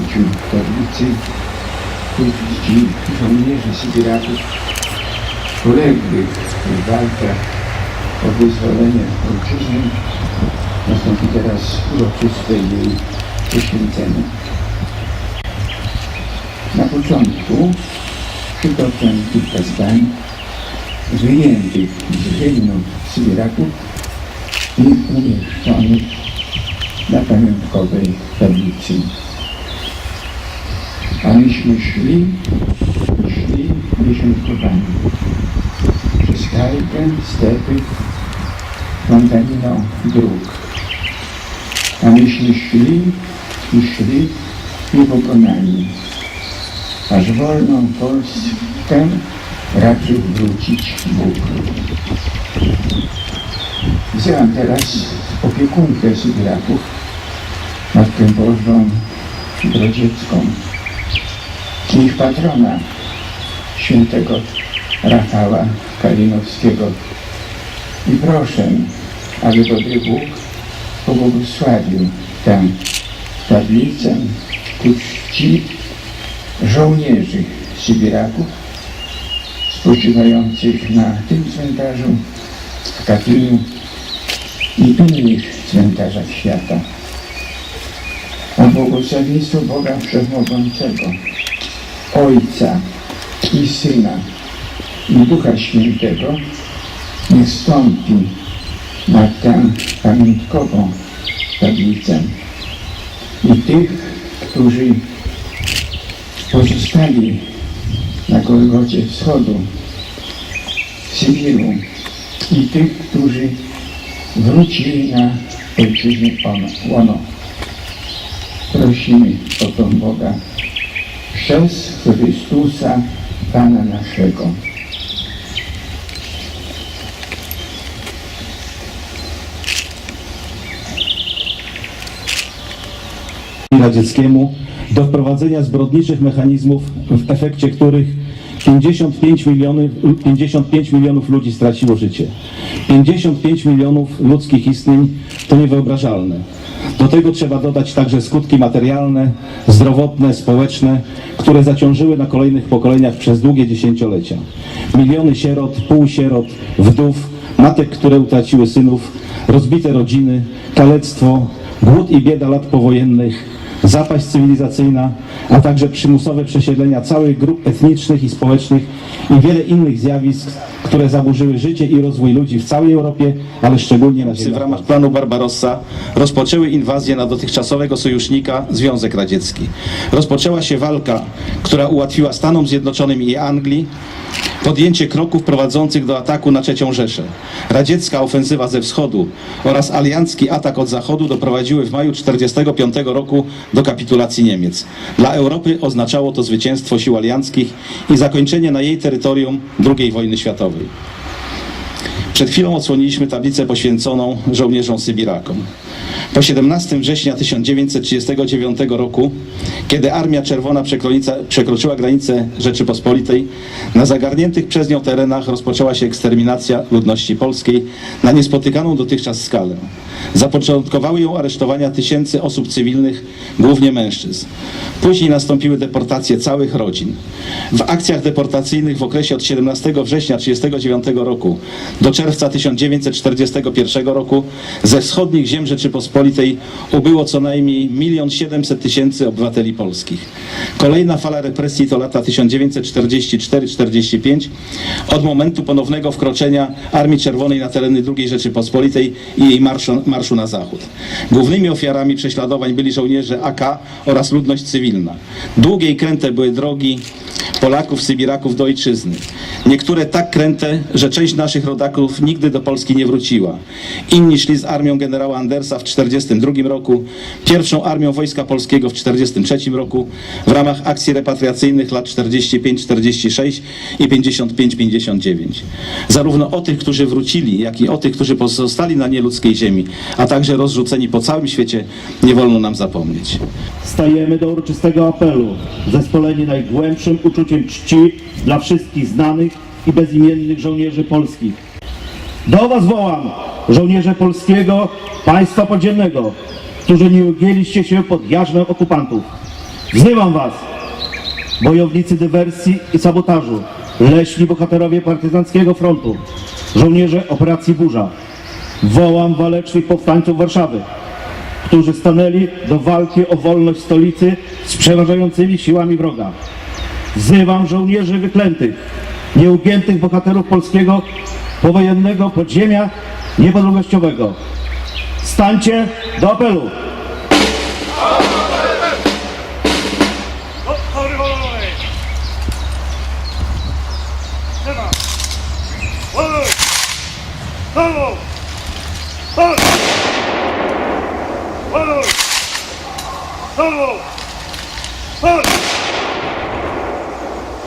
odsunięciu tablicy czci żołnierzy Sybiraków poległych w walkach o wyzwolenie ojczyzny nastąpi teraz uroczyste jej poświęcenie. Na początku przytoczę kilka zdań wyjętych z hymnu Sybiraków i umieszczonych na pamiątkowej tablicy. A myśmy szli, szli dziesiątkowani przez kajkę, stepy, plątaniną dróg. A myśmy szli i szli niepokonani, aż wolną Polskę raczył wrócić Bóg. Wzywam teraz opiekunkę Sybiraków, Matkę Bożą Ich patrona świętego Rafała Kalinowskiego. I proszę, aby dobry Bóg pobłogosławił tę tablicę ku czci żołnierzy Sybiraków spoczywających na tym cmentarzu w Katyniu i innych cmentarzach świata. O błogosławieństwo Boga Wszechmogącego, Ojca i Syna i Ducha Świętego niech stąpi na tę pamiątkową tablicę i tych, którzy pozostali na Golgocie Wschodu, Sybiru i tych, którzy wrócili na ojczyznę ono- łono. Prosimy o tą Boga przez Chrystusa Pana naszego. radzieckiemu do wprowadzenia zbrodniczych mechanizmów, w efekcie których 55 milionów, 55 milionów ludzi straciło życie. 55 milionów ludzkich istnień to niewyobrażalne. Do tego trzeba dodać także skutki materialne, zdrowotne, społeczne, które zaciążyły na kolejnych pokoleniach przez długie dziesięciolecia. Miliony sierot, półsierot, wdów, matek, które utraciły synów, rozbite rodziny, kalectwo, głód i bieda lat powojennych, zapaść cywilizacyjna, a także przymusowe przesiedlenia całych grup etnicznych i społecznych i wiele innych zjawisk, które zaburzyły życie i rozwój ludzi w całej Europie, ale szczególnie na ziemi. W ramach planu Barbarossa rozpoczęły inwazję na dotychczasowego sojusznika Związek Radziecki. Rozpoczęła się walka, która ułatwiła Stanom Zjednoczonym i Anglii podjęcie kroków prowadzących do ataku na III Rzeszę. Radziecka ofensywa ze wschodu oraz aliancki atak od zachodu doprowadziły w maju 1945 roku do kapitulacji Niemiec. Dla Europy oznaczało to zwycięstwo sił alianckich i zakończenie na jej terytorium II wojny światowej. Przed chwilą odsłoniliśmy tablicę poświęconą żołnierzom Sybirakom. Po 17 września 1939 roku, kiedy Armia Czerwona przekroczyła granicę Rzeczypospolitej, na zagarniętych przez nią terenach rozpoczęła się eksterminacja ludności polskiej na niespotykaną dotychczas skalę. Zapoczątkowały ją aresztowania tysięcy osób cywilnych, głównie mężczyzn. Później nastąpiły deportacje całych rodzin. W akcjach deportacyjnych w okresie od 17 września 1939 roku do czerwca 1941 roku ze wschodnich ziem Rzeczypospolitej ubyło co najmniej 1 700 tysięcy obywateli polskich. Kolejna fala represji to lata 1944-45 od momentu ponownego wkroczenia Armii Czerwonej na tereny II Rzeczypospolitej i jej marszu, marszu na zachód. Głównymi ofiarami prześladowań byli żołnierze AK oraz ludność cywilna. Długie i kręte były drogi Polaków, Sybiraków do ojczyzny. Niektóre tak kręte, że część naszych rodaków nigdy do Polski nie wróciła. Inni szli z armią generała Andersa w 1942 roku, pierwszą armią Wojska Polskiego w 1943 roku w ramach akcji repatriacyjnych lat 45-46 i 55-59. Zarówno o tych, którzy wrócili, jak i o tych, którzy pozostali na nieludzkiej ziemi, a także rozrzuceni po całym świecie, nie wolno nam zapomnieć. Stajemy do uroczystego apelu, zespoleni najgłębszym uczuciem czci dla wszystkich znanych i bezimiennych żołnierzy polskich. Do Was wołam, żołnierze polskiego państwa podziemnego, którzy nie ugięliście się pod jarzmem okupantów. Wzywam was, bojownicy dywersji i sabotażu, leśni bohaterowie partyzanckiego frontu, żołnierze operacji Burza. Wołam walecznych powstańców Warszawy, którzy stanęli do walki o wolność stolicy z przeważającymi siłami wroga. Wzywam żołnierzy wyklętych, nieugiętych bohaterów polskiego powojennego podziemia niepodległościowego. Stańcie do apelu! Dobry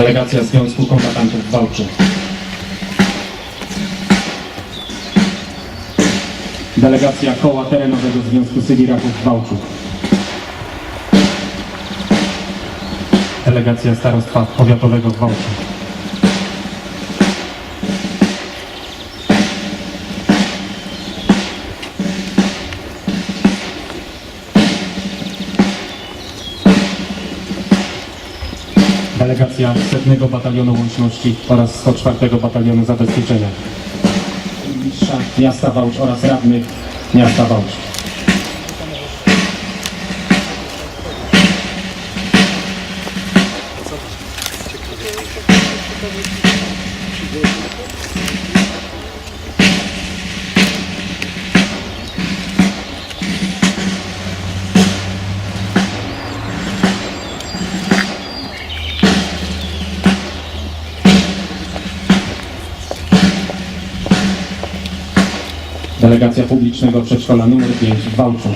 Delegacja Związku Kombatantów Wałczy. Delegacja Koła Terenowego Związku Sybiraków w Wałczu. Delegacja Starostwa Powiatowego w. Delegacja Setnego Batalionu Łączności oraz 104 Batalionu Zabezpieczenia. Mistrza Miasta Wałcz oraz radnych Miasta Wałcz. Delegacja Publicznego Przedszkola nr 5 w Wałczu.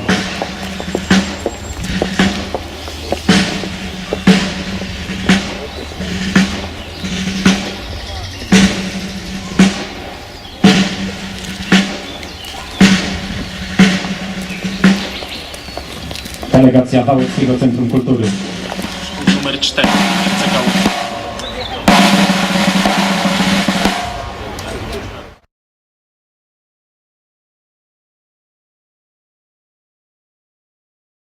Delegacja Wałeckiego Centrum Kultury. numer 4 RCKU